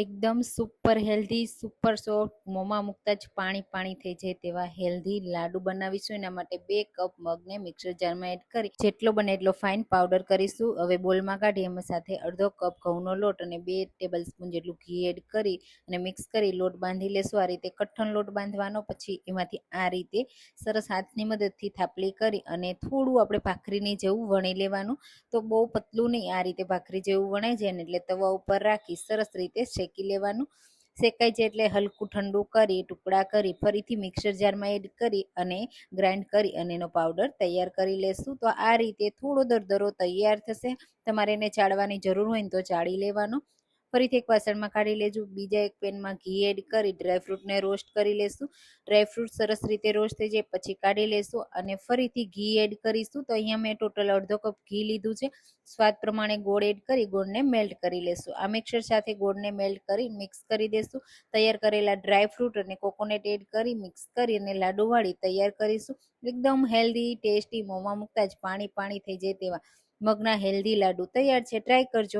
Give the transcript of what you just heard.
એકદમ super healthy super soft મોંમાં મૂકતા જ પાણી પાણી થઈ જાય તેવા હેલ્ધી લાડુ બનાવીશું. એના માટે બે કપ મગને મિક્સર જારમાં એડ કરી, જેટલો બને એટલો ફાઇન પાવડર કરીશું. હવે બોલમાં કાઢી, એમાં સાથે અડધો કપ ઘઉંનો લોટ અને બે ટેબલ સ્પૂન જેટલું ઘી એડ કરી અને મિક્સ કરી લોટ બાંધી લેશું. આ રીતે કઠણ લોટ બાંધવાનો, પછી એમાંથી આ રીતે સરસ હાથની મદદથી થાપલી કરી અને થોડું આપણે ભાખરીને જેવું વણી લેવાનું. તો બહુ પતલું નહીં, આ રીતે ભાખરી જેવું વણાઈ જાય ને એટલે તવા ઉપર રાખી સરસ રીતે શેકી લેવાનું. શેકાઈ જાય એટલે હલકું ઠંડુ કરી, ટુકડા કરી, ફરીથી મિક્સર જારમાં એડ કરી અને ગ્રાઇન્ડ કરી અને એનો પાવડર તૈયાર કરી લેશું. તો આ રીતે થોડો દરદરો તૈયાર થશે. તમારે એને ચાળવાની જરૂર હોય ને તો ચાળી લેવાનો. ફરીથી એક વાસણમાં કાઢી લેજો. બીજા એક પેનમાં ઘી એડ કરી ડ્રાયફ્રૂટને રોસ્ટ કરી લેશું. ડ્રાયફ્રૂટ સરસ રીતે રોસ્ટ થઈ જાય, પછી કાઢી લેશું અને ફરીથી ઘી એડ કરીશું. તો અહીંયા મેં ટોટલ અડધો કપ ઘી લીધું છે. સ્વાદ પ્રમાણે ગોળ એડ કરી, ગોળને મેલ્ટ કરી લેશું. આ મિક્સર સાથે ગોળને મેલ્ટ કરી મિક્સ કરી દેશું. તૈયાર કરેલા ડ્રાયફ્રૂટ અને કોકોનટ એડ કરી મિક્સ કરી અને લાડુ વાળી તૈયાર કરીશું. એકદમ હેલ્ધી ટેસ્ટી મોંમાં મૂકતા જ પાણી પાણી થઈ જાય તેવા. મગના હેલ્ધી લાડુ તૈયાર છે. ટ્રાય કરજો.